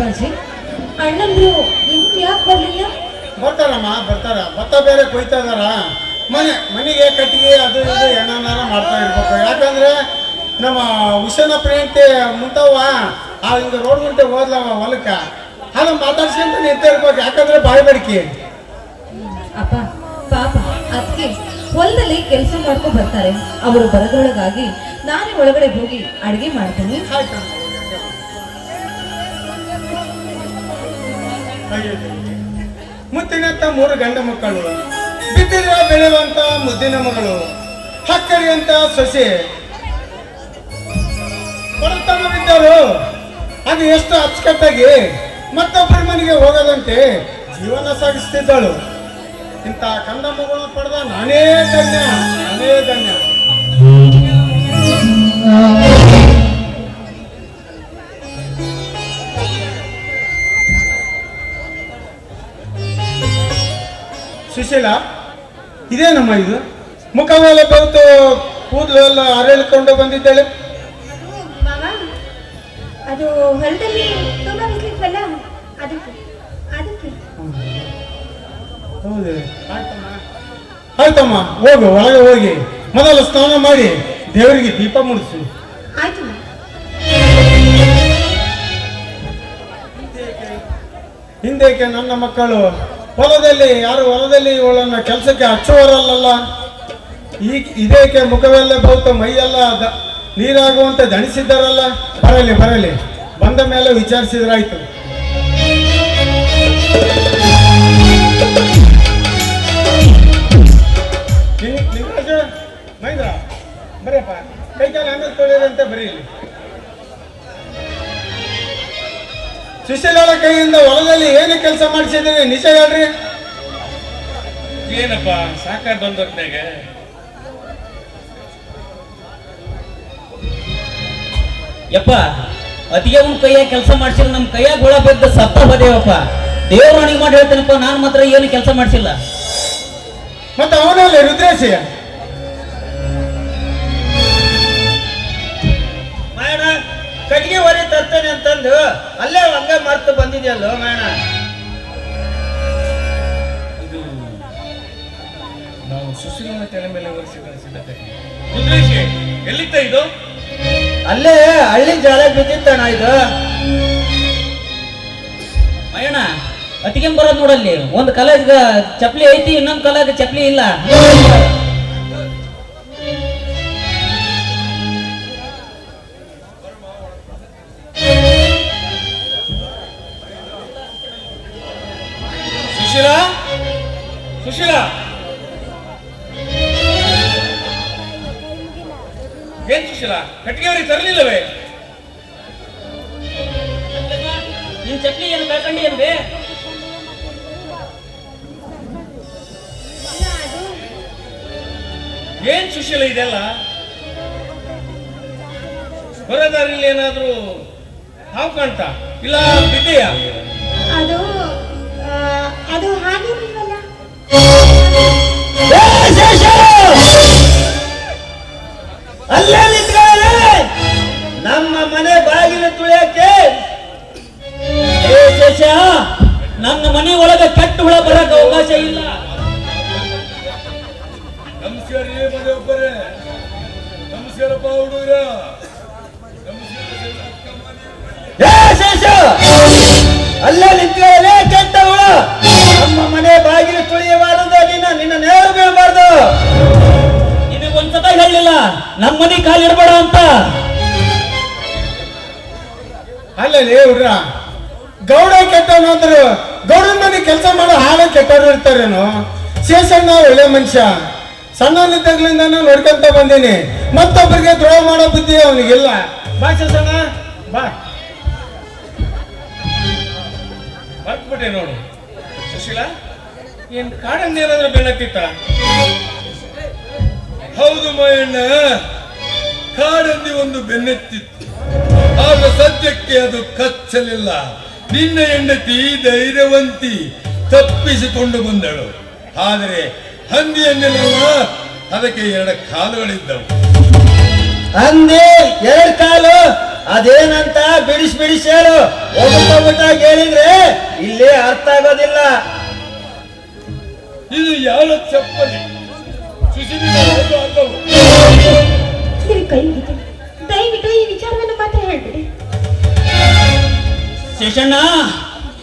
ಅಪ್ಪಾಜಿ ಅಣ್ಣಂದ್ರು ಇನ್ನು ಯಾಕೆ ಬರ್ಲಿಲ್ಲ? ಬರ್ತಾರಮ್ಮ ಬರ್ತಾರ. ಭತ್ತ ಬೇರೆ ಕೊಯ್ತಾ ಇದಾರ. ಮನೆ ಮನೆಗೆ ಕಟ್ಟಿಗೆ ಅದು ಇದು ಏನಾರ ಮಾಡ್ತಾ ಇರ್ಬೇಕು. ಯಾಕಂದ್ರೆ ನಮ್ಮ ಹುಷನ ಪ್ರಿಯಂತೆ ಮುಂತವ ಆ ಹಿಂಗೆ ರೋಡ್ ಗುಂಟೆ ಹೋದ್ಲವ ಹೊಲಕ್ಕ. ಹಾಗೆ ಮಾತಾಡ್ಸ್ಕೊಂತ ನಿಂತ ಇರ್ಬೇಕು. ಯಾಕಂದ್ರೆ ಬಾಯಿ ಬಡಿಕೆ ಅಪ್ಪ ಪಾಪ ಅದಕ್ಕೆ ಹೊಲದಲ್ಲಿ ಕೆಲಸ ಮಾಡ್ಕೊಂಡು ಬರ್ತಾರೆ. ಅವರು ಬರದೊಳಗಾಗಿ ನಾನೇ ಒಳಗಡೆ ಹೋಗಿ ಅಡಿಗೆ ಮಾಡ್ತೀನಿ. ಆಯ್ತು ಮುತ್ತಿನಂತ ಮೂರು ಗಂಡ ಮಕ್ಕಳು ಬಿದ್ದಿರ ಬೆಳೆಯುವಂತ ಮುದ್ದಿನ ಮಗಳು, ಹಕ್ಕರಿಯಂತ ಸೊಸೆ. ಬಡತನವಿದ್ದರು ಅದು ಎಷ್ಟು ಅಚ್ಚುಕಟ್ಟಾಗಿ ಮತ್ತೊಬ್ಬರ ಮನೆಗೆ ಹೋಗದಂತೆ ಜೀವನ ಸಾಗಿಸ್ತಿದ್ದಳು. ಇಂಥ ಕಂದ ಮಗಳು ಪಡೆದ ನಾನೇ ಧನ್ಯ ನಾನೇ ಧನ್ಯ. ಸುಶೀಲ? ಇದೇನಮ್ಮ ಇದು? ಮುಖವೆಲ್ಲ ಬಂತು ಕೂದಲು ಎಲ್ಲ ಅರಳಿಕೊಂಡು ಬಂದಿದ್ದಾಳೆ. ಅದು ಹೊಲದಲ್ಲಿ ತುಂಬ ಬಿಸ್ಲಿತ್ತಲ್ಲ? ಅದಕ್ಕೆ ಅದಕ್ಕೆ. ಹೌದು. ಆಯ್ತಮ್ಮ ಹೋಗು ಒಳಗೆ ಹೋಗಿ. ಮೊದಲು ಸ್ನಾನ ಮಾಡಿ ದೇವರಿಗೆ ದೀಪ ಮುಡಿಸು. ಆಯ್ತು. ಹಿಂದೇಕೆ ನನ್ನ ಮಕ್ಕಳು? ಹೊಲದಲ್ಲಿ, ಯಾರು ಹೊಲದಲ್ಲಿ ಇವಳನ್ನ ಕೆಲಸಕ್ಕೆ ಹಚ್ಚುವರಲ್ಲ ಈ ಇದೇಕೆ ಮುಖವೆಲ್ಲ ಬಹುತ ಮೈಯೆಲ್ಲ ನೀರಾಗುವಂತೆ ದಣಿಸಿದ್ದಾರಲ್ಲ. ಬರಲಿ ಬರಲಿ. ಬಂದ ಮೇಲೆ ವಿಚಾರಿಸಿದ್ರಾಯ್ತು. ಮಹೇಂದ್ರ ಬರೀಪ್ಪ ಕೈಕಾಲ ಆಮೇಲೆ ತೊಳೆಯದಂತೆ ಬರೀ ಸುಶೀಲಳ ಕೈಯಿಂದ ಹೊಲದಲ್ಲಿ ಏನು ಕೆಲಸ ಮಾಡಿಸಿದ್ರಿ ನಿಜ ಹೇಳ್ರಿ. ಏನಪ್ಪ ಸಾಕಾಗ ಬಂದೊತ್ನಾಗ ಯಪ್ಪ ಅತಿಗೆ ಒಂದ್ ಕೈಯಾಗ ಕೆಲಸ ಮಾಡ್ಸಿಲ್ಲ ನಮ್ಮ ಕೈಯಾಗ ಹುಳ ಬಿದ್ದ ಸತ್ತ ಬದೇವಪ್ಪ ದೇವ್ರ ಅಣಿಗೆ ಮಾಡಿ ಹೇಳ್ತೇನಪ್ಪ ನಾನು ಮಾತ್ರ ಏನು ಕೆಲಸ ಮಾಡಿಸಿಲ್ಲ. ಮತ್ತೆ ಅವನಲ್ಲಿ ರುದ್ರೇಶಿ ಕಟ್ಟಿಗೆ ಹೊರೆ ತರ್ತೇನೆ ಅಂತಂದು ಅಲ್ಲೇ ಹಂಗ ಮರ್ತು ಬಂದಿದೆಯಲ್ಲೋ ಮೇಣ ಇದು ನಾವು ಸುಶೀಲನ ತಲೆ ಮೇಲೆ ಒರೆಸಿ ಎಲ್ಲಿತ್ತ ಇದು? ಅಲ್ಲೇ ಹಳ್ಳಿ ಜಾಲ ಬಿದ್ದಿತ್ತಣ್ಣ ಇದು. ಅಯ್ಯಣ್ಣ ಅತಿಗೆ ಬರೋದ್ ನೋಡಲ್ಲಿ ಒಂದ್ ಕಲಾಗ ಚಪ್ಲಿ ಐತಿ ಇನ್ನೊಂದ್ ಕಲಾಗ ಚಪ್ಲಿ ಇಲ್ಲ. ಏನ್ ಸುಶೀಲ ಇದೆಲ್ಲ? ಹೊರದಾರಿಲಿ ಏನಾದ್ರೂ ಹಾವು ಕಾಣ್ತಾ? ಇಲ್ಲ ಬಿದ್ದೆಯ? ಅದು ಅದು ಹಾಗೇನಿಲ್ವಲ್ಲ ಅಲ್ಲೇ ನಿಂತ್ಕೊಳ್ಳಿ! ನಮ್ಮ ಮನೆ ಬಾಗಿಲು ತುಳಿಯಕ್ಕೆ! ಏ ಶೇಷ! ನನ್ನ ಮನೆ ಒಳಗೆ ಕಟ್ಟು ಹುಳ ಬರಕ್ಕೆ ಅವಕಾಶ ಇಲ್ಲ. ನಮಸ್ಕಾರಪ್ಪ ಹುಡುಗರ ಅಲ್ಲೇ ನಿಂತಿರಲೇ ಕೆಟ್ಟ ಹುಳ ನಮ್ಮ ಮನೆ ಬಾಗಿಲು ತುಳಿಯಬಾರದು ನಿನ್ನ ನಿನ್ನ ನೇರು ಬೀಳಬಾರ್ದು ನಿನಗೆ ಹೇಳಲಿಲ್ಲ. ಹೇಳಿಲ್ಲ ನಮ್ಮ ಮನೆ ಕಾಲಿಡ್ಬೇಡ ಅಂತ. ಅಲ್ಲಲ್ಲಿ ಹುಡ್ರ ಗೌಡ ಕೆಟ್ಟವನು ಅಂದ್ರು ಗೌಡನ ಮನೆ ಕೆಲಸ ಮಾಡೋ ಹಾಳು ಕೆಟ್ಟವ್ರು ಇರ್ತಾರೇನು? ಶೇಷಣ್ಣ ಒಳ್ಳೆ ಮನುಷ್ಯ. ಸಣ್ಣವನಿದ್ದಾಗ್ಲಿಂದ ನೋಡ್ಕೊಂತ ಬಂದೀನಿ. ಮತ್ತೊಬ್ಬರಿಗೆ ದ್ರೋಹ ಮಾಡೋ ಬುದ್ಧಿ ಅವನಿಗಿಲ್ಲ. ಬಾ ಸಣ್ಣ ಬಾ. ಬರ್ಬಿಟ್ಟೆ ನೋಡು. ಸುಶೀಲಾ, ಏನ್ ಕಾಡಂದ ಏನಾದ್ರೂ ಹೌದು ಮಾಯಣ್ಣ. ಕಾಡಂದಿ ಒಂದು ಬೆನ್ನೆತ್ತಿತ್ತು. ಆಗ ಸದ್ಯಕ್ಕೆ ಅದು ಕಚ್ಚಲಿಲ್ಲ. ನಿನ್ನ ಹೆಂಡತಿ ಧೈರ್ಯವಂತಿ ತಪ್ಪಿಸಿಕೊಂಡು ಬಂದಳು. ಆದರೆ ಹಂದಿಯನ್ನೆಲ್ಲ ಅದಕ್ಕೆ ಎರಡು ಕಾಲುಗಳಿದ್ದವು. ಹಂದಿ ಎರಡು ಕಾಲು. ಅದೇನಂತ? ಬಿಡಿಸ್ ಬಿಡಿಸ್ ಹೇಳು. ಒಬ್ಬ ಕೇಳಿದ್ರೆ ಹೇಳಿದ್ರೆ ಇಲ್ಲೇ ಅರ್ಥ ಆಗೋದಿಲ್ಲ. ಇದು ಯಾರು ಚಪ್ಪಲಿ? ದಯವಿಟ್ಟು ಈ ವಿಚಾರವನ್ನು ಮಾತ್ರ ಹೇಳ್ಬಿಡಿ. ಶೇಷಣ್ಣ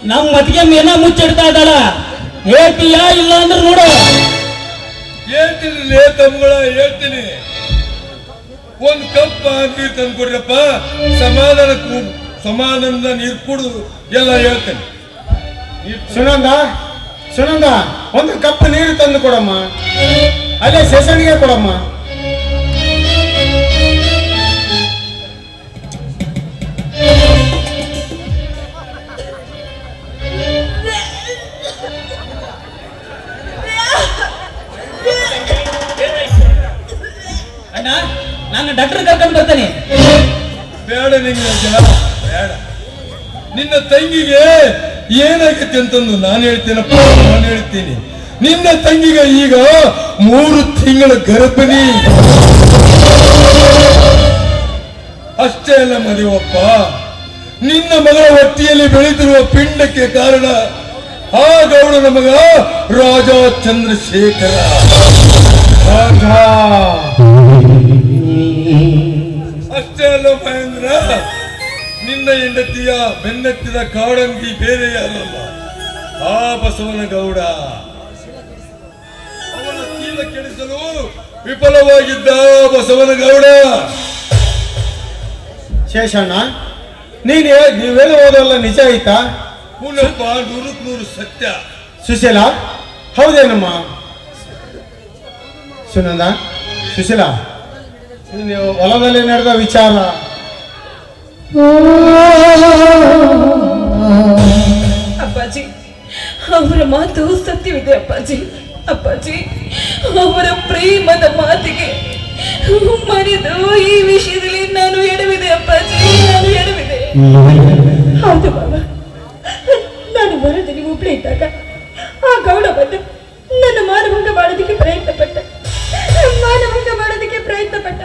ನಮ್ಮ ಮತಿಗೆ ಮೇನ ಮುಚ್ಚಿಡ್ತಾ ಇದ್ದಾಳ. ಹೇಳ್ತೀಯಾ ಇಲ್ಲ ಅಂದ್ರೆ ನೋಡು. ಹೇಳ್ತೀನಿ ಲೇ ತಮ್ಮಗಳ ಹೇಳ್ತೀನಿ. ಒಂದ್ ಕಪ್ ನೀರು ತಂದ್ಕೊಡ್ರಪ್ಪ ಸಮಾಧಾನ ಸಮಾಧಾನದ ನೀರು ಕುಡಿದು ಎಲ್ಲ ಹೇಳ್ತೇನೆ. ಸುನಂದ ಸುನಂದ, ಒಂದು ಕಪ್ ನೀರು ತಂದು ಕೊಡಮ್ಮ. ಅಲ್ಲೇ ಸೆಸಣಿಗೆ ಕೊಡಮ್ಮ. ಅಣ್ಣ ನಾನು ಡಾಕ್ಟರ್ ಕರ್ಕೊಂಡು ಬರ್ತಾನೆ. ಬೇಡ ನಿಂಗೆ ಬೇಡ. ನಿನ್ನ ತಂಗಿಗೆ ಏನಾಗುತ್ತೆ ಅಂತಂದು ನಾನು ಹೇಳ್ತೇನಪ್ಪ, ನಾನು ಹೇಳ್ತೀನಿ. ನಿನ್ನ ತಂಗಿಗೆ ಈಗ ಮೂರು ತಿಂಗಳ ಗರ್ಭಿಣಿ. ಅಷ್ಟೇ ಅಲ್ಲ ಮದುವಪ್ಪ ನಿನ್ನ ಮಗಳ ಹೊಟ್ಟಿಯಲ್ಲಿ ಬೆಳೆದಿರುವ ಪಿಂಡಕ್ಕೆ ಕಾರಣ ಆ ಗೌಡನ ಮಗ ರಾಜ ಚಂದ್ರಶೇಖರ. ಅಲ್ಲ ಮಹೇಂದ್ರ? ನಿನ್ನ ಹೆಂಡತಿಯ ಬೆನ್ನತ್ತಿದ ಕಾಡಂಗಿ ಬೇರೆ ಯಾರಲ್ಲ ಆ ಬಸವನ ಗೌಡ ಅವನ ಚೀಲ ಕೆಡಿಸಲು ವಿಫಲವಾಗಿದ್ದ ಬಸವನ ಗೌಡ. ಶೇಷಣ್ಣ ನೀನು ನೀವೆಲ್ಲ ಓದೋಲ್ಲ ನಿಜ ಆಯ್ತಾ? ಪುನಪ್ಪ ನೂರಕ್ ನೂರು ಸತ್ಯ. ಸುಶೀಲ ಹೌದೇನಮ್ಮ? ಸುನಂದ ಸುಶೀಲ ಹೊಲದಲ್ಲಿ ನಡೆದ ವಿಚಾರ. ಅಪ್ಪಾಜಿ, ಅವರ ಮಾತು ಸತ್ಯವಿದೆ ಅಪ್ಪಾಜಿ. ಅಪ್ಪಾಜಿ, ಅವರ ಪ್ರೇಮದ ಮಾತಿಗೆ ಮರೆದು ಈ ವಿಷಯದಲ್ಲಿ ನಾನು ಎಡವಿದೆ ಅಪ್ಪಾಜಿ, ನಾನು ಎಡವಿದೆ. ಹೌದು ಬಾಬಾ ನಾನು ಮರದಲ್ಲಿ ಒಬ್ಬಳೇ ಇದ್ದಾಗ ಆ ಗೌಡ ಬಂದು ನನ್ನ ಮಾನಭಂಗ ಮಾಡೋದಕ್ಕೆ ಪ್ರಯತ್ನ ಪಟ್ಟ ಮಾನಭಂಗ ಮಾಡೋದಕ್ಕೆ ಪ್ರಯತ್ನ ಪಟ್ಟ.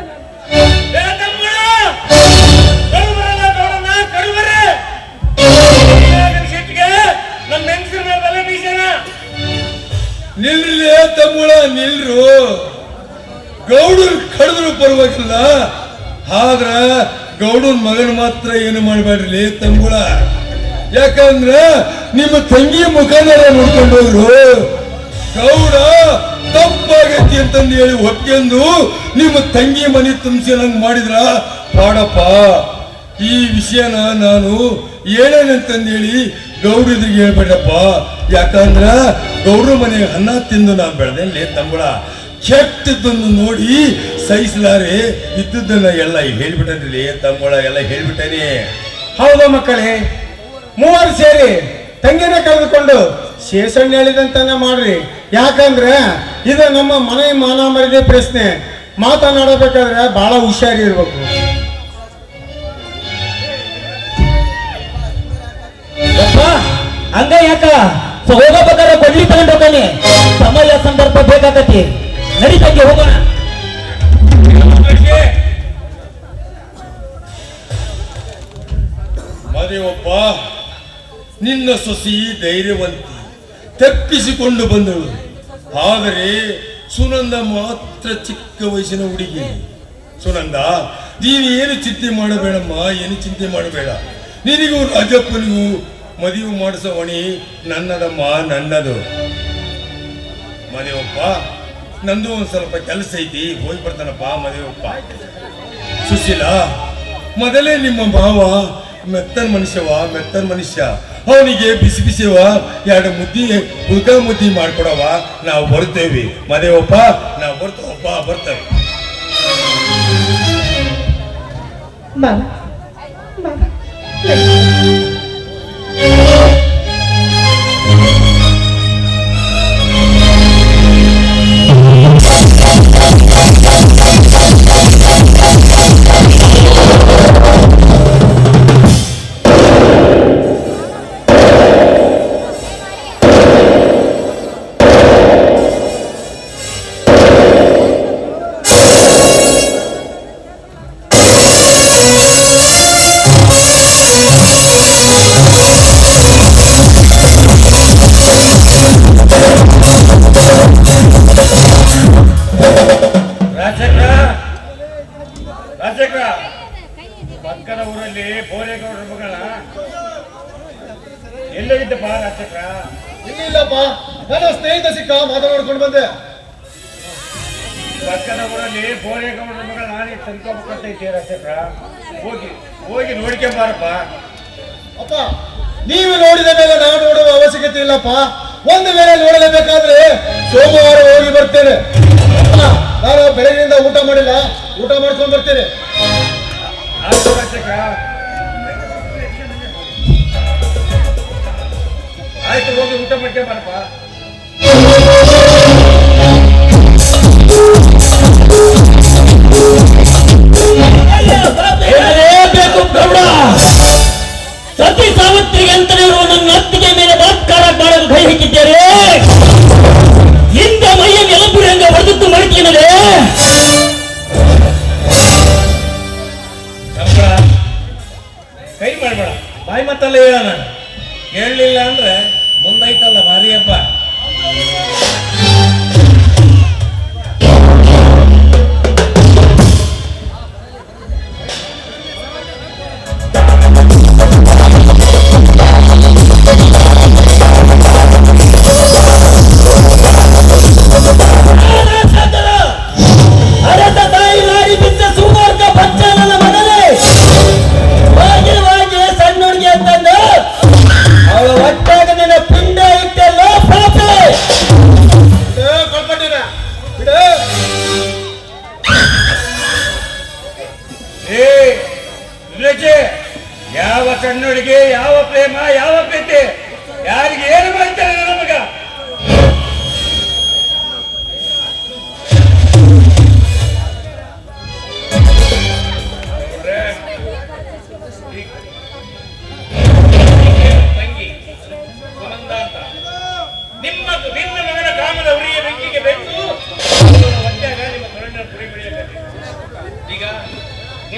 ನಿಲ್ರಿ ತಮ್ಮಳ ನಿಲ್ರು. ಗೌಡರು ಕಡಿದ್ರು ಪರವಾಗಿಲ್ಲ. ಆದ್ರ ಗೌಡನ್ ಮಗನ ಮಾತ್ರ ಏನು ಮಾಡಬೇಡ್ರಿ ತಂಬುಳ ಯಾಕಂದ್ರ ನಿಮ್ಮ ತಂಗಿ ಮುಖಾಂತರ ನೋಡ್ಕೊಂಡು ಹೋದ್ರು. ಗೌಡ ತಪ್ಪಾಗೈತಿ ಅಂತಂದು ಹೇಳಿ ಒಪ್ಕೊಂಡು ನಿಮ್ಮ ತಂಗಿ ಮನೆ ತುಂಬಿಸಿದಂಗ್ ಮಾಡಿದ್ರ? ಪಾಡಪ್ಪ, ಈ ವಿಷಯನ ನಾನು ಹೇಳೇನಂತಂದೇಳಿ ಗೌಡ್ರಿಗೆ ಹೇಳ್ಬೇಡಪ್ಪ. ಯಾಕಂದ್ರ ಗೌಡ್ರ ಮನೆಗೆ ಅನ್ನ ತಿಂದು ನಾನು ಬೆಳೆದಲ್ಲಿ ತಂಬಳ ಕೆಟ್ಟದ್ದನ್ನು ನೋಡಿ ಸಹಿಸಲಾರೆ, ಇದ್ದದ್ದನ್ನ ಎಲ್ಲ ಹೇಳ್ಬಿಟ್ಟನ್ರಿ ತಂಬಳ ಎಲ್ಲ ಹೇಳ್ಬಿಟ್ಟೇನೆ. ಹೌದಾ ಮಕ್ಕಳೇ, ಮೂವರು ಸೇರಿ ತಂಗಿನ ಕಳೆದುಕೊಂಡು ಶೇಷಣ್ಣ ಹೇಳಿದಂತಾನೆ ಮಾಡ್ರಿ. ಯಾಕಂದ್ರೆ ಇದು ನಮ್ಮ ಮನೆ ಮಾನ ಮರ್ಯಾದೆ ಪ್ರಶ್ನೆ. ಮಾತನಾಡಬೇಕಾದ್ರೆ ಬಹಳ ಹುಷಾರಿರ್ಬೇಕು ಇರ್ಬೇಕು. ಹಂಗ ಯಾಕ? ಸೊ ಹೋಗಬೇಕಾದ್ರೆ ಕೊಡ್ಲಿ ತಗೊಂಡು ಸಮಯ ಸಂದರ್ಭ ಬೇಕಾಗತಿ. ನಡೀತಂಗೆ ಹೋಗೋಣ. ಮದುವಪ್ಪ ನಿನ್ನ ಸೊಸಿ ಧೈರ್ಯವಂತಿ. ತಪ್ಪಿಸಿಕೊಂಡು ಬಂದಳು. ಆದರೆ ಸುನಂದ ಮಾತ್ರ ಚಿಕ್ಕ ವಯಸ್ಸಿನ ಹುಡುಗಿ. ಸುನಂದ, ನೀನು ಏನು ಚಿಂತೆ ಮಾಡಬೇಡಮ್ಮ, ಏನು ಚಿಂತೆ ಮಾಡಬೇಡ. ನಿನಗೂ ರಾಜಪ್ಪನಿಗೂ ಮದುವೆ ಮಾಡಿಸೋ ಹೊಣೆ ನನ್ನದಮ್ಮ, ನನ್ನದು. ಮದುವೆಪ್ಪ ನಂದು ಒಂದು ಸ್ವಲ್ಪ ಕೆಲಸ ಐತಿ, ಹೋಗಿ ಬರ್ತಾನಪ್ಪ ಮದುವೆಪ್ಪ ಸುಶೀಲ, ಮೊದಲೇ ನಿಮ್ಮ ಭಾವ ಮೆತ್ತನ್ ಮನುಷ್ಯವ, ಮೆತ್ತನ್ ಮನುಷ್ಯ. ಅವನಿಗೆ ಬಿಸಿ ಬಿಸಿವ ಎರಡು ಮುದ್ದಿ ಹುಲ್ಕ ಮುದ್ದಿ ಮಾಡ್ಕೊಡವ. ನಾವು ಬರ್ತೇವೆ ಮದೇವಪ್ಪ ನಾವು ಬರ್ತೇವಪ್ಪ ಬರ್ತೇವೆ. ಪಕ್ಕದ ಊರಲ್ಲಿ ಬೋರೇಗೌಡರ ಮಗಳ ಎಲ್ಲೋಗಿದ್ದಪ್ಪ ರಾಜಚಕ್ರ ಇಲ್ಲಿ ಇಲ್ಲಪ್ಪ ನನ್ನ ಸ್ನೇಹಿತ ಸಿಕ್ಕ ಮಾತನಾಡ್ಕೊಂಡು ಬಂದೆ ಪಕ್ಕದ ಊರಲ್ಲಿ ಬೋರೇಗೌಡರ ಮಗಳ ನಾನೇ ತಂದ್ಕೋಬೇಕಂತೈತಿ ರಾಜಚಕ್ರ ಹೋಗಿ ಹೋಗಿ ನೋಡ್ಕೊಂಬಾರಪ್ಪ ಅಪ್ಪ ನೀವು ನೋಡಿದ ಮೇಲೆ ನಾವು ನೋಡುವ ಅವಶ್ಯಕತೆ ಇಲ್ಲಪ್ಪ ಒಂದು ವೇಳೆ ನೋಡಲೇಬೇಕಾದ್ರೆ ಸೋಮವಾರ ಹೋಗಿ ಬರ್ತೇನೆ ನಾನು ಬೆಳಗ್ಗೆಯಿಂದ ಊಟ ಮಾಡಿಲ್ಲ. ಊಟ ಮಾಡ್ಕೊಂಡು ಬರ್ತೀನಿ. ಆಯ್ತು ಹೋಗಿ ಊಟ ಮಾಡ್ಕೊಂಬಾರಪ್ಪ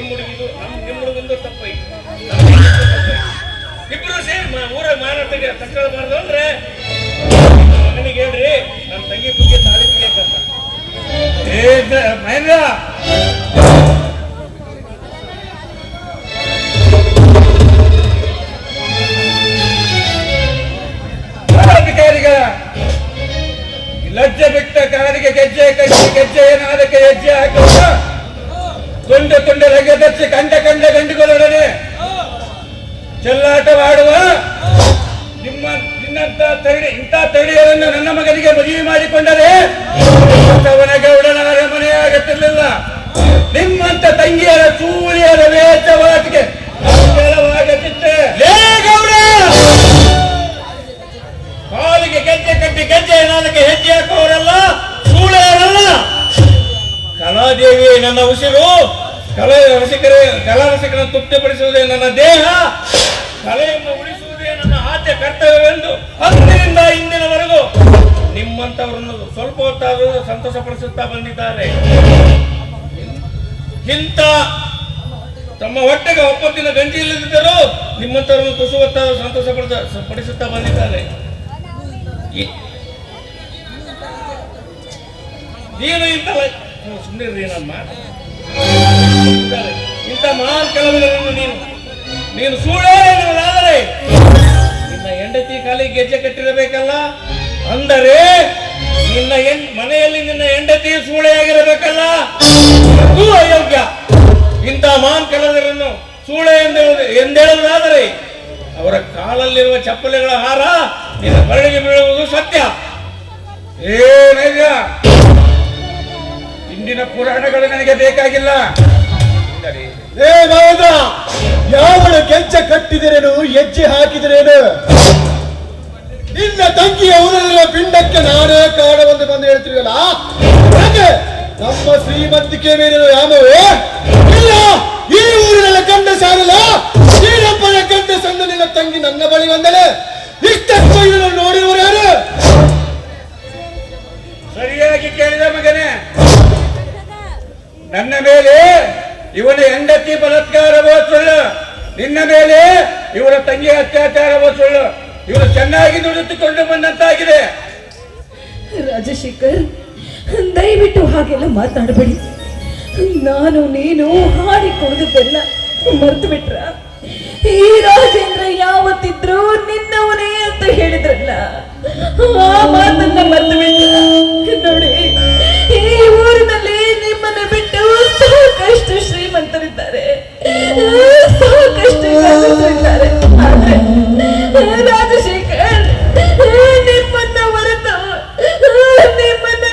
ನಿಮ್ಮ ಹುಡುಗಿದು ನಮ್ ನಿಮ್ಮ ನಮ್ಮ ಹುಡುಗಂದು. ಇಬ್ರು ಸೇರಿ ಊರ ಮಾನವತೆಗೆ ತಕ್ಕೊಳ್ಬಾರ್ದು ಅಂದ್ರೆ ನನಗೆ ಹೇಳ್ರಿ ನಮ್ಮ ತಂಗಿ ಬಗ್ಗೆ ತಾಳಿ ದ- ಮಹೇಂದ್ರ ಲಜ್ಜೆ ಬಿಟ್ಟ ಕಾರಿಗೆ ಗೆಜ್ಜೆ ಕಟ್ಟಿ ಗೆಜ್ಜೆ ಏನಾದಕ್ಕೆ ಹೆಜ್ಜೆ ಹಾಕುವ ತುಂಡು ತುಂಡು ರಗೆದಚ್ಚಿ ಕಂಡ ಕಂಡ ಗಂಡುಗಳೊಡನೆ ಚೆಲ್ಲಾಟವಾಡುವ ನಿಮ್ಮ ನಿನ್ನಂತ ತಗಡಿ ಇಂಥ ತಗಡಿಯರನ್ನು ನನ್ನ ಮಗನಿಗೆ ಮದುವೆ ಮಾಡಿಕೊಂಡರೆ ಗೌಡನ ಅರಮನೆಯಾಗುತ್ತಿರಲಿಲ್ಲ. ನಿಮ್ಮಂತ ತಂಗಿಯರ ಸೂರ್ಯರ ಅಂಗಳವಾಗುತ್ತಿತ್ತೆ ಕಾಲಿಗೆ ಗೆಜ್ಜೆ ಕಟ್ಟಿ ಗೆಜ್ಜೆ ನಾಲ್ಕು ಹೆಜ್ಜೆ ಹಾಕುವವರಲ್ಲ ಸೂಳೆಯರಲ್ಲ ಕಲಾದೇವಿ ನನ್ನ ಉಸಿರು. ಕಲೆ ರಸಿಕರೇ, ಕಲಾ ರಸಿಕರನ್ನು ತೃಪ್ತಿಪಡಿಸುವುದೇ ನನ್ನ ದೇಹ. ಕಲೆಯನ್ನು ಉಳಿಸುವುದೇ ನನ್ನ ಆದ್ಯ ಕರ್ತವ್ಯವೆಂದು ಅಂದಿನಿಂದ ಇಂದಿನವರೆಗೂ ನಿಮ್ಮಂತವರನ್ನು ಸ್ವಲ್ಪ ಹೊತ್ತಾದರೂ ಸಂತೋಷಪಡಿಸುತ್ತಾ ಬಂದಿದ್ದಾರೆ. ಇಂಥ ತಮ್ಮ ಹೊಟ್ಟೆಗೆ ಒಪ್ಪತ್ತಿನ ಗಂಜಿ ಇಲ್ಲದಿದ್ದರೂ ನಿಮ್ಮಂತವರನ್ನು ತುಸು ಹೊತ್ತಾದರೂ ಸಂತೋಷ ಪಡಿಸ ಪಡಿಸುತ್ತಾ ಬಂದಿದ್ದಾರೆ. ನೀನು ನೀನು ಇಂಥ ಸುಮ್ಮನೆ ಏನಮ್ಮ? ಇಂಥ ಮಹಾನ್ ಕೆಲವರನ್ನು ನೀನು ನೀನು ಸುಳ್ಳೇನಾದರೆ ನಿನ್ನ ಹೆಂಡತಿ ಕಾಲಿಗೆ ಗೆಜ್ಜೆ ಕಟ್ಟಿರಬೇಕಲ್ಲ? ಅಂದರೆ ನಿನ್ನ ಮನೆಯಲ್ಲಿ ನಿನ್ನ ಹೆಂಡತಿ ಸೂಳೆಯಾಗಿರಬೇಕಲ್ಲ ಅದು ಅಯೋಗ್ಯ. ಇಂಥ ಮಹಾನ್ ಕಲಾವಿದರನ್ನು ಸೂಳೆ ಎಂದೇಳು ಎಂದೇಳುವುದಾದರೆ ಅವರ ಕಾಲಲ್ಲಿರುವ ಚಪ್ಪಲಿಗಳ ಹಾರ ನಿನ್ನ ಬರಳಿಗೆ ಬೀಳುವುದು ಸತ್ಯ. ಏನಿಲ್ಲ ಇಂದಿನ ಪುರಾಣಗಳು ನನಗೆ ಬೇಕಾಗಿಲ್ಲ. ಏ ಯಾವಳು ಕೆಲ್ಸ ಕಟ್ಟಿದರೇನು ಹೆಜ್ಜೆ ಹಾಕಿದರೇನು? ನಿನ್ನ ತಂಗಿಯ ಊರಲ್ಲಿರುವ ಪಿಂಡಕ್ಕೆ ನಾನೇ ಕಾರಣವೆಂದು ಬಂದು ಹೇಳ್ತೀವಲ್ಲ ನಮ್ಮ ಶ್ರೀಮಂತಿಕೆ ಮೇಲಿರುವ ಯಾಮವೇ? ಇಲ್ಲ ಈ ಊರಿನಲ್ಲಿ ಕಂಡ ಸಾರಲ್ಲ ಶ್ರೀರಪ್ಪನ ಕಂಡ ಸಂದ ನಿನ್ನ ತಂಗಿ ನನ್ನ ಬಳಿ ಬಂದಲೆ ಇಷ್ಟಕ್ಕೂ ಇದನ್ನು ನೋಡಿರುವರು ಯಾರು? ಸರಿಯಾಗಿ ಕೇಳಿದ ಮಗನೇ. ನನ್ನ ಮೇಲೆ ಇವನ ಹೆಂಡತಿ ಬಲಾತ್ಕಾರವೋ ಸುಳ್ಳು ನಿನ್ನ ಮೇಲೆ ಇವರ ತಂಗಿ ಅತ್ಯಾಚಾರವೋ ಸುಳ್ಳು ಇವರು ಚೆನ್ನಾಗಿ ದುಡಿದುಕೊಂಡು ಬಂದಂತಾಗಿದೆ. ರಾಜಶೇಖರ್, ದಯವಿಟ್ಟು ಹಾಗೆಲ್ಲ ಮಾತಾಡಬೇಡಿ. ನಾನು ನೀನು ಹಾಡಿ ಕುಡಿದದ್ದೆಲ್ಲ ಮರ್ತು ಬಿಟ್ರ ಈ ರಾಜೇಂದ್ರ ಯಾವತ್ತಿದ್ರು ನಿನ್ನವನೇ ಅಂತ ಹೇಳಿದ್ರಲ್ಲ. ಆ ಮಾತನ್ನ ಮರೆತು ನೋಡಿ, ಈ ಊರಿನಲ್ಲಿ ಬಿಟ್ಟು ಸಾಕಷ್ಟು ಶ್ರೀಮಂತರಿದ್ದಾರೆ. ಸಾಕಷ್ಟು ಇದ್ದಾರೆ ಆದ್ರೆ ರಾಜಶೇಖರ್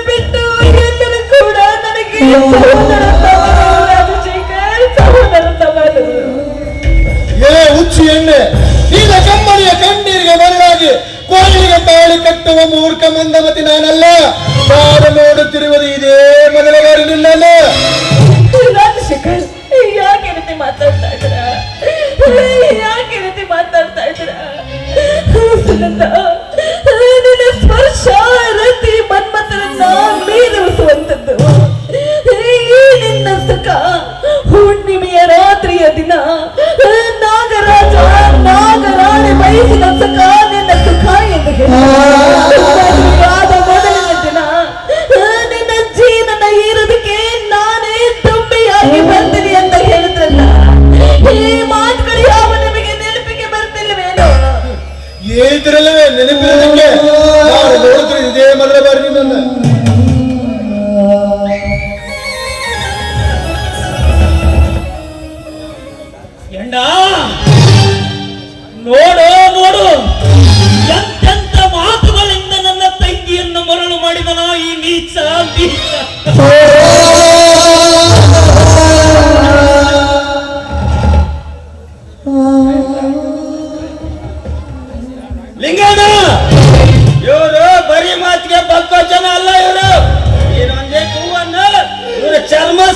ಬಿಟ್ಟು ಕೂಡ ನನಗೆ ರಾಜಶೇಖರ್, ಸಹೋದರ ಸಮಾನರು ಏ ಹುಚ್ಚಿ ಎಣ್ಣೆ, ಈಗ ಕಮ್ಮನಿಯ ಕಣ್ಣೀರಿಗೆ ಮರಳಾಗಿ ಕೋಳಿಗೆ ತಾಳಿ ಕಟ್ಟುವ ಮೂರ್ಖ ಮಂದಮತಿ ನಾನಲ್ಲ. ಬಾರ ನೋಡುತ್ತಿರುವುದು ಇದೇ ಮೊದಲ ಬಾರಿ ನಿನ್ನಲ್ಲ. ಯಾಕೆ ರೀತಿ ಮಾತಾಡ್ತಾ ಇದ್ದೀರಾ? ಯಾಕೆ ರೀತಿ ಮಾತಾಡ್ತಾ ಸುನಂದ, ನಿನ್ನ ಸ್ಪರ್ಶ ರತಿ ಮನ್ಮಥರನ್ನ ಮೀರಿಸುವಂಥದ್ದು ಈ ನಿನ್ನ ಸುಖ ಹುಣ್ಣಿಮೆಯ ರಾತ್ರಿಯ ದಿನ ನಾಗರಾಜ, ನಾಗರಾಣಿ ಬಯಸಿದ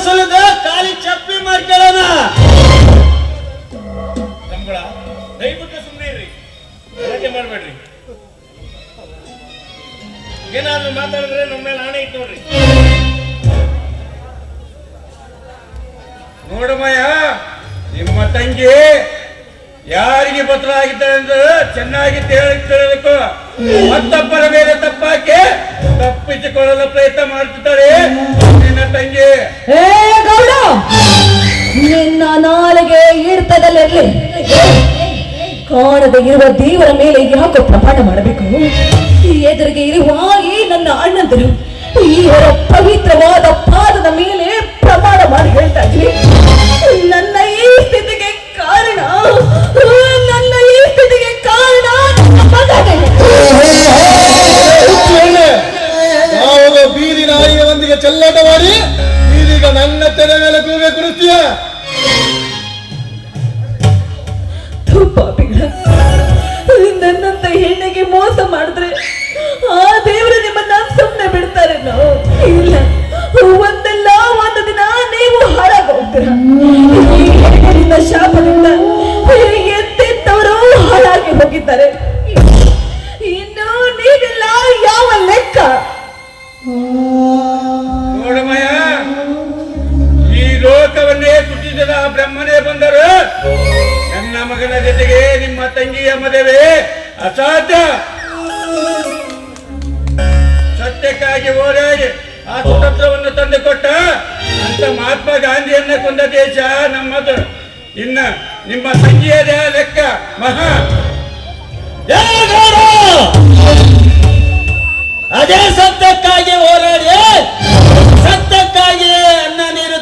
ಸುಲಿದು ಖಾಲಿ ಚಪ್ಪಿ ಮಾಡ್ಕೊಳ್ಳೋಣ. ಕಂಬಳ ದಯವಿಟ್ಟು ಸುಮ್ಮನೆ ಇರ್ರಿ ಗಲಾಟೆ ಮಾಡಬೇಡ್ರಿ. ಏನಾದ್ರೂ ಮಾತಾಡಿದ್ರೆ ನಮ್ಮ ಮೇಲೆ ಹಣೆ ಇಟ್ಟು ನೋಡ್ರಿ. ನೋಡಮಯ್ಯ ನಿಮ್ಮ ತಂಗಿ ಯಾರಿಗೆ ಪತ್ರ ಆಗಿದ್ದಾರೆ ಅಂದ್ರೆ ಚೆನ್ನಾಗಿ ತಿಳಿ ಕಾಣದೆ ಇರುವ ದೇವರ ಮೇಲೆ ಯಾಕೆ ಪ್ರಮಾಣ ಮಾಡಬೇಕು? ಈ ಎದುರಿಗೆ ಇರುವ ಈ ನನ್ನ ಅಣ್ಣಂದರು ಇವರ ಪವಿತ್ರವಾದ ಪಾದದ ಮೇಲೆ ಪ್ರಮಾಣ ಮಾಡಿ ಹೇಳ್ತಾ ಇದ್ವಿ ನನ್ನ ಈ ಸ್ಥಿತಿಗೆ ಕಾರಣ, ನನ್ನ ಈ ಸ್ಥಿತಿಗೆ ಕಾರಣ ಬೀದಿ ನಾಯಿಯ ಒಂದಿಗೆ ಚೆಲ್ಲಾಟ ಮಾಡಿ ಇದೀಗ ನನ್ನ ತೆರೆ ಪಾಪಿಗಳ ನನ್ನಂತ ಹೆಣ್ಣಿಗೆ ಮೋಸ ಮಾಡಿದ್ರೆ ಆ ದೇವರು ನಿಮ್ಮನ್ನ ಸುಮ್ಮನೆ ಬಿಡ್ತಾರೇನೋ? ಇಲ್ಲ. ಒಂದಲ್ಲ ಒಂದು ದಿನ ನೀವು ಹಾಳಾಗೋಗ್ತೀರ? ಶಾಪದಿಂದ ಎತ್ತಿದ್ದವರು ಹಾಳಾಗಿ ಹೋಗಿದ್ದಾರೆ. ತಂಗಿಯ ಮದುವೆ ಅಸಾಧ್ಯ. ಸತ್ಯಕ್ಕಾಗಿ ಹೋರಾಡಿ ಆ ಸ್ವತಂತ್ರವನ್ನು ತಂದುಕೊಟ್ಟ ಅಂತ ಮಹಾತ್ಮ ಗಾಂಧಿಯನ್ನ ಕೊಂದ ದೇಶ ನಮ್ಮದು. ಇನ್ನ ನಿಮ್ಮ ತಂಗಿಯದೇ ಲೆಕ್ಕ ಮಹಾ. ಅದೇ ಸತ್ಯಕ್ಕಾಗಿ ಹೋರಾಡಿ ಸತ್ಯಕ್ಕಾಗಿ ಅನ್ನ ನೀರು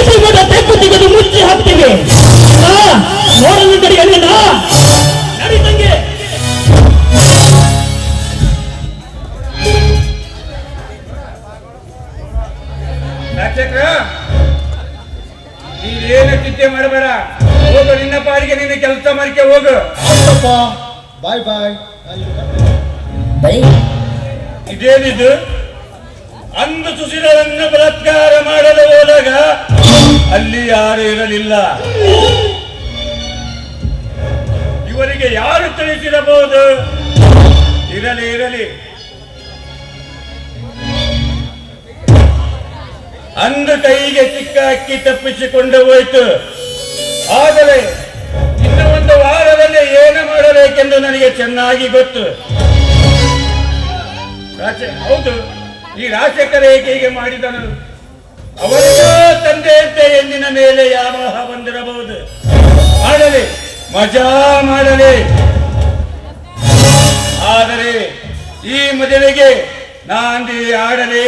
Ese ಅಂದು ಕೈಗೆ ಚಿಕ್ಕ ಅಕ್ಕಿ ತಪ್ಪಿಸಿಕೊಂಡು ಹೋಯಿತು. ಆದರೆ ಇನ್ನು ಒಂದು ವಾರದಲ್ಲಿ ಏನು ಮಾಡಬೇಕೆಂದು ನನಗೆ ಚೆನ್ನಾಗಿ ಗೊತ್ತು. ಹೌದು, ಈ ರಾಜಕರ ಏಕೆ ಮಾಡಿದನು. ಅವರಿಗೂ ತಂದೆಯಂತೆ ಎಂದಿನ ಮೇಲೆ ಯಾಮೋಹ ಬಂದಿರಬಹುದು. ಮಾಡಲಿ, ಮಜಾ ಮಾಡಲಿ. ಆದರೆ ಈ ಮದುವೆಗೆ ನಾಂದಿ ಆಡಲೇ